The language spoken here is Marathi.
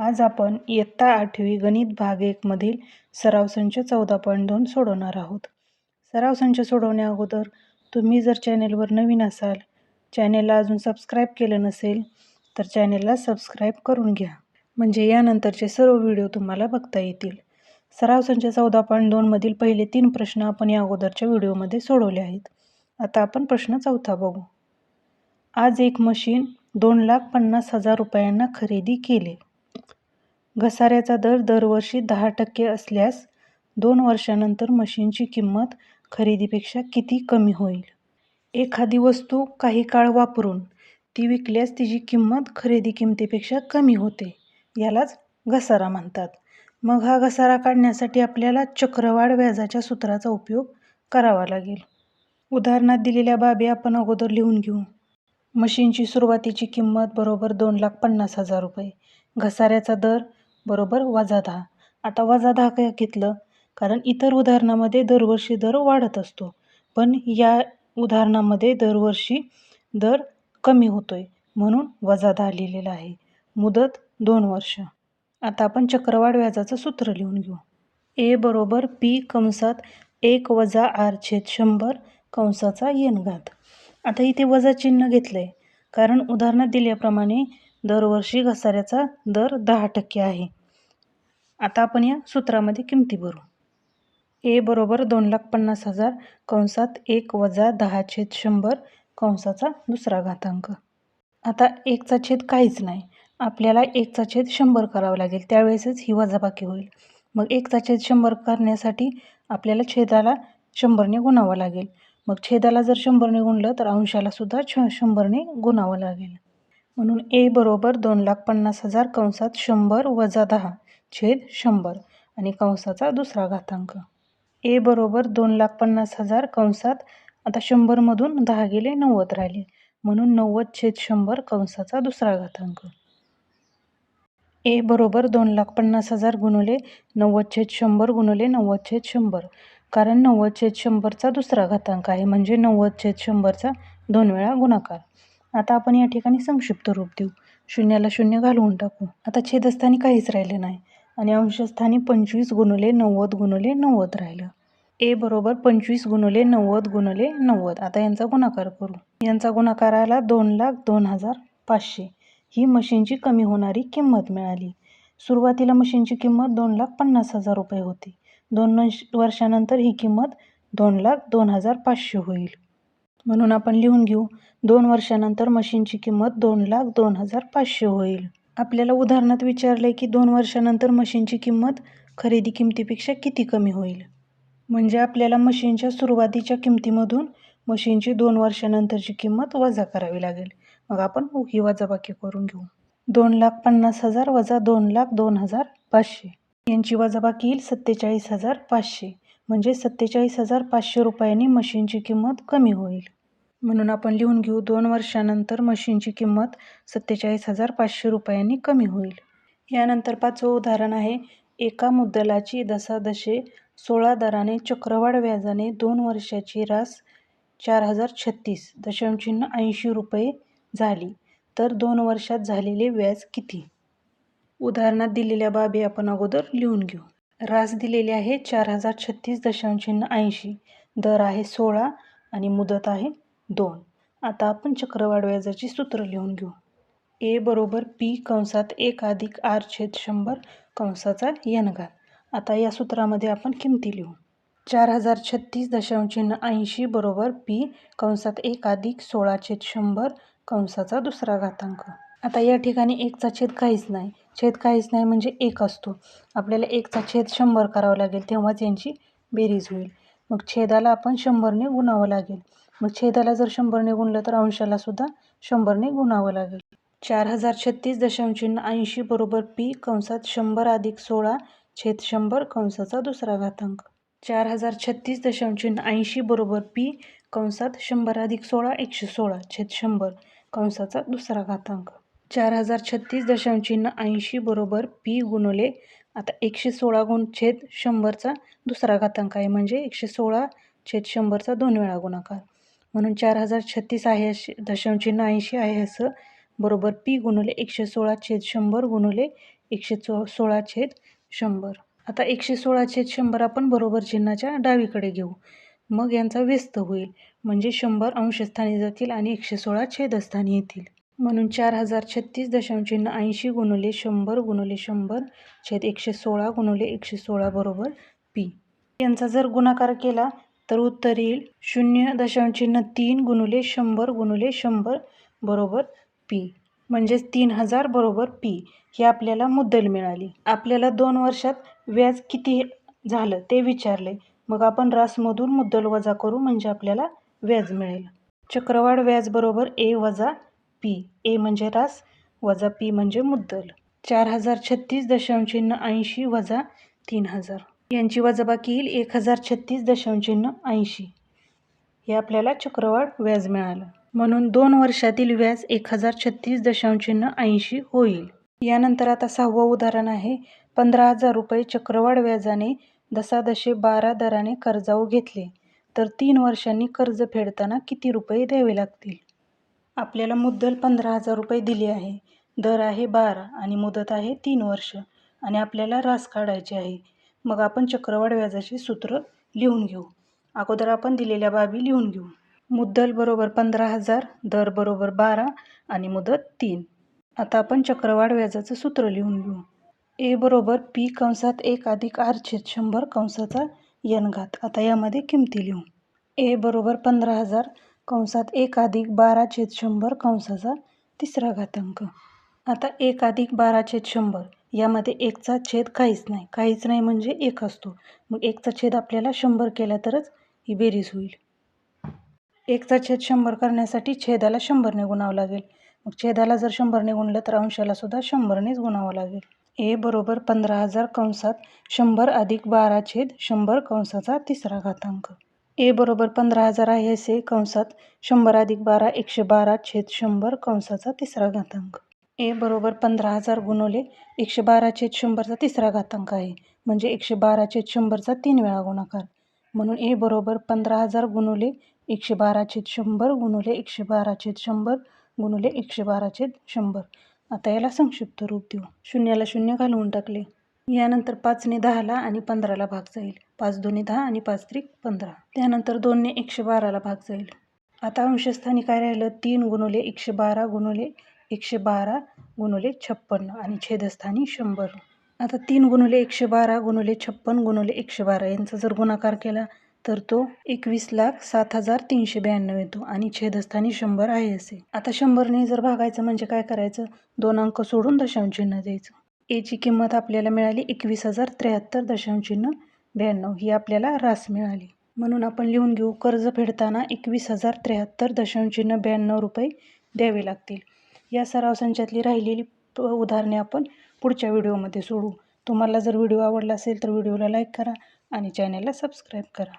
आज आपण इयत्ता आठवी गणित भाग एकमधील सराव संच चौदा पॉईंट दोन सोडवणार आहोत. सराव संच सोडवण्या अगोदर तुम्ही जर चॅनेलवर नवीन असाल चॅनेलला अजून सबस्क्राईब केलं नसेल तर चॅनेलला सबस्क्राईब करून घ्या. म्हणजे यानंतरचे सर्व व्हिडिओ तुम्हाला बघता येतील. सराव संच चौदा पॉईंट दोनमधील पहिले तीन प्रश्न आपण या अगोदरच्या व्हिडिओमध्ये सोडवले आहेत. आता आपण प्रश्न चौथा बघू. आज एक मशीन दोन लाख पन्नास हजार रुपयांना खरेदी केले. घसाऱ्याचा दर दरवर्षी दहा टक्के असल्यास दोन वर्षानंतर मशीनची किंमत खरेदीपेक्षा किती कमी होईल? एखादी वस्तू काही काळ वापरून ती विकल्यास तिची किंमत खरेदी किमतीपेक्षा कमी होते यालाच घसारा म्हणतात. मग हा घसारा काढण्यासाठी आपल्याला चक्रवाढ व्याजाच्या सूत्राचा उपयोग करावा लागेल. उदाहरणात दिलेल्या बाबी आपण अगोदर लिहून घेऊ. मशीनची सुरुवातीची किंमत बरोबर दोन लाख पन्नास हजार रुपये. घसाऱ्याचा दर बरोबर वजा दहा. आता वजा दहा काय घेतलं कारण इतर उदाहरणामध्ये दरवर्षी दर वाढत असतो. पण या उदाहरणामध्ये दरवर्षी दर कमी होतो आहे म्हणून वजा दहा लिहिलेला आहे. मुदत दोन वर्ष. आता आपण चक्रवाढ व्याजाचं सूत्र लिहून घेऊ. ए बरोबर पी कंसात एक वजा आर छेद शंभर कंसाचा येनघात आता इथे वजा चिन्ह घेतलं आहे कारण उदाहरणात दिल्याप्रमाणे दरवर्षी घसाऱ्याचा दर दहा टक्के आहे. आता आपण या सूत्रामध्ये किमती भरू. ए बरोबर दोन लाख पन्नास हजार कंसात एक वजा दहा छेद शंभर कंसाचा दुसरा घातांक. आता एकचा छेद काहीच नाही. आपल्याला एकचा छेद शंभर करावं लागेल. त्यावेळेसच ही वजाबाकी होईल. मग एकचा छेद शंभर करण्यासाठी आपल्याला छेदाला शंभरने गुणावं लागेल. मग छेदाला जर शंभरने गुणलं तर अंशाला सुद्धा छ शंभरने गुणावं लागेल. म्हणून ए बरोबर दोन लाख पन्नास हजार कंसात शंभर वजा दहा छेद शंभर आणि कंसाचा दुसरा घातांक. ए बरोबर दोन लाख पन्नास हजार कंसात आता शंभरमधून दहा गेले नव्वद राहिले. म्हणून नव्वद छेद शंभर कंसाचा दुसरा घातांक. ए बरोबर दोन लाख पन्नास हजार गुणुले नव्वद छेद शंभर गुणुले नव्वद छेद शंभर. कारण नव्वद छेद शंभरचा दुसरा घातांक आहे. म्हणजे नव्वद छेद शंभरचा दोन वेळा गुणाकार. आता आपण या ठिकाणी संक्षिप्त रूप देऊ. शून्याला शून्य घालवून टाकू. आता छेदस्थानी काहीच राहिले नाही. आणि अंशस्थानी पंचवीस गुणुले नव्वद गुणुले नव्वद राहिलं. ए बरोबर पंचवीस गुणुले नव्वद गुणुले नव्वद. आता यांचा गुणाकार करू. यांचा गुणाकार आला दोन लाख दोन हजार पाचशे. ही मशीनची कमी होणारी किंमत मिळाली. सुरुवातीला मशीनची किंमत दोन लाख पन्नास हजार रुपये होती. दोन वर्षानंतर ही किंमत दोन लाख दोन हजार पाचशे होईल. म्हणून आपण लिहून घेऊ. दोन वर्षानंतर मशीनची किंमत दोन लाख दोन हजार पाचशे होईल. आपल्याला उदाहरणात विचारले की दोन वर्षानंतर मशीनची किंमत खरेदी किमतीपेक्षा किती कमी होईल? म्हणजे आपल्याला मशीनच्या सुरुवातीच्या किमतीमधून मशीनची दोन वर्षानंतरची किंमत वजा करावी लागेल. मग आपण ही वजाबाकी करून घेऊ. दोन लाख पन्नास हजार वजा दोन लाख दोन हजार पाचशे. यांची वजाबाकी येईल सत्तेचाळीस हजार पाचशे. म्हणजे सत्तेचाळीस हजार पाचशे रुपयांनी मशीनची किंमत कमी होईल. म्हणून आपण लिहून घेऊ दोन वर्षानंतर मशीनची किंमत सत्तेचाळीस हजार पाचशे रुपयांनी कमी होईल. यानंतर पाचवं उदाहरण आहे एका मुद्दलाची दशादशे सोळा दराने चक्रवाढ व्याजाने दोन वर्षाची रास चार हजार छत्तीस दशमचिन्ह ऐंशी रुपये झाली. तर दोन वर्षात झालेले व्याज किती? उदाहरणात दिलेल्या बाबी आपण अगोदर लिहून घेऊ. रास दिलेली आहे चार हजार छत्तीस दशमचिन्ह ऐंशी. दर आहे सोळा आणि मुदत आहे दोन. आता आपण चक्रवाढ व्याजाची सूत्र लिहून घेऊ. ए बरोबर पी कंसात एक अधिक आर छेद शंभर कंसाचा यनघात आता या सूत्रामध्ये आपण किमती लिहू. चार हजार छत्तीस दशमचिन्ह ऐंशी बरोबर पी कंसात एक अधिक सोळा छेद शंभर कंसाचा दुसरा घातांक. आता या ठिकाणी एकचा छेद काहीच नाही. छेद काहीच नाही म्हणजे एक असतो. आपल्याला एकचा छेद शंभर करावा लागेल तेव्हाच यांची बेरीज होईल. मग छेदाला आपण शंभरने गुणावं लागेल. मग छेदाला जर शंभरने गुणलं तर अंशाला सुद्धा शंभरने गुणावं लागेल. चार हजार छत्तीस दशमचिन्ह ऐंशी बरोबर पी कंसात शंभर अधिक सोळा छेद शंभर कंसाचा दुसरा घातांक. चार हजार छत्तीस दशमचिन्ह ऐंशी बरोबर पी कंसात शंभर अधिक सोळा एकशे सोळा छेद शंभर कंसाचा दुसरा घातांक. चार हजार छत्तीस दशमचिन्ह ऐंशी बरोबर पी गुणले. आता एकशे सोळा गुण छेद शंभरचा दुसरा घातांक आहे म्हणजे एकशे सोळा छेद शंभरचा दोन वेळा गुणाकार. म्हणून चार हजार छत्तीस आहे असे दशमचिन्ह ऐंशी आहे असं बरोबर पी गुणले एकशे सोळा छेद शंभर गुणले एकशे चो सोळा छेद शंभर. आता एकशे सोळा छेद शंभर आपण बरोबर चिन्हाच्या डावीकडे घेऊ. मग यांचा व्यस्त होईल म्हणजे शंभर अंशस्थानी जातील आणि एकशे सोळा छेदस्थानी येतील. म्हणून चार हजार छत्तीस दशांश चिन्ह ऐंशी गुणुले शंभर गुणुले शंभर छेद एकशे सोळा गुणुले एकशे सोळा बरोबर पी यांचा जर गुणाकार केला तर उत्तर येईल शून्य दशांश चिन्ह तीन गुणुले शंभर गुणुले शंभर बरोबर पी म्हणजेच तीन हजार बरोबर पी ही आपल्याला मुद्दल मिळाली. आपल्याला दोन वर्षात व्याज किती झालं ते विचारले. मग आपण रासमधून मुद्दल वजा करू म्हणजे आपल्याला व्याज मिळेल. चक्रवाढ व्याज बरोबर ए वजा पी ए म्हणजे रास वजा पी म्हणजे मुद्दल. चार हजार छत्तीस दशांशचिन्ह ऐंशी वजा तीन हजार. यांची वजाबाकी येईल एक हजार छत्तीस दशांश चिन्ह ऐंशी. हे आपल्याला चक्रवाढ व्याज मिळालं. म्हणून दोन वर्षातील व्याज एक हजार छत्तीस दशांशचिन्ह ऐंशी होईल. यानंतर आता सहावं उदाहरण आहे. पंधरा हजार रुपये चक्रवाढ व्याजाने दसादशे बारा दराने कर्जाऊ घेतले. तर तीन वर्षांनी कर्ज फेडताना किती रुपये द्यावे लागतील? आपल्याला मुद्दल पंधरा हजार रुपये दिली आहे. दर आहे बारा आणि मुदत आहे तीन वर्ष आणि आपल्याला रास काढायचे आहे. मग आपण चक्रवाढ व्याजाचे सूत्र लिहून घेऊ. अगोदर आपण दिलेल्या बाबी लिहून घेऊ. मुद्दल बरोबर पंधरा हजार दर बरोबर बारा आणि मुदत तीन. आता आपण चक्रवाढ व्याजाचं सूत्र लिहून घेऊ. ए बरोबर पी कंसात एक अधिक आर छेद शंभर कंसाचा यनघात आता यामध्ये किमती लिहू. ए बरोबर पंधरा हजार कंसात एक अधिक बारा छेद शंभर कंसाचा तिसरा घातांक. आता एक अधिक बारा छेद शंभर यामध्ये एकचा छेद काहीच नाही. काहीच नाही म्हणजे एक असतो. मग एकचा छेद आपल्याला शंभर केला तरच ही बेरीज होईल. एकचा छेद शंभर करण्यासाठी छेदाला शंभरने गुणावं लागेल. मग छेदाला जर शंभरने गुणलं तर अंशाला सुद्धा शंभरनेच गुणावं लागेल. ए बरोबर पंधरा हजार कंसात शंभर अधिक बारा छेद शंभर कंसाचा तिसरा घातांक. ए बरोबर पंधरा हजार आहे असे कंसात. शंभर अधिक बारा एकशे बारा छेद शंभर कंसाचा तिसरा घातांक. ए बरोबर पंधरा हजार गुणवले एकशे बारा छेद शंभरचा तिसरा घातांक आहे. म्हणजे एकशे बारा छेद शंभरचा तीन वेळा गुणाकार. म्हणून ए बरोबर पंधरा हजार गुणवले एकशे बारा छेद शंभर गुणवले एकशे बारा छेद शंभर गुणवले एकशे बारा छेद शंभर. आता याला संक्षिप्त रूप देऊ. शून्याला शून्य घालवून टाकले. यानंतर पाचने दहाला आणि पंधराला भाग जाईल. पाच दोन्ही दहा आणि पाच त्रिक पंधरा. त्यानंतर दोनने एकशे बाराला भाग जाईल. आता अंशस्थानी काय राहिलं? तीन गुणवले एकशे बारा गुणवले एकशे बारा गुणवले छप्पन्न आणि छेदस्थानी शंभर. आता तीन गुणवले एकशे बारा गुणवले छप्पन गुणवले एकशे बारा यांचा जर गुणाकार केला तर तो एकवीस लाख सात हजार तीनशे ब्याण्णव येतो आणि छेदस्थानी शंभर आहे असे. आता शंभरने जर भागायचं म्हणजे काय करायचं? दोन अंक सोडून दशांश चिन्ह द्यायचं. एची किंमत आपल्याला मिळाली एकवीस हजार त्र्याहत्तर दशांशचिन्ह ब्याण्णव. ही आपल्याला रास मिळाली. म्हणून आपण लिहून घेऊ कर्ज फेडताना एकवीस हजार त्र्याहत्तर दशांशचिन्ह ब्याण्णव रुपये द्यावे लागतील. या सराव संचातली राहिलेली उदाहरणे आपण पुढच्या व्हिडिओमध्ये सोडू. तुम्हाला जर व्हिडिओ आवडला असेल तर व्हिडिओला लाईक करा आणि चॅनलला सबस्क्राईब करा.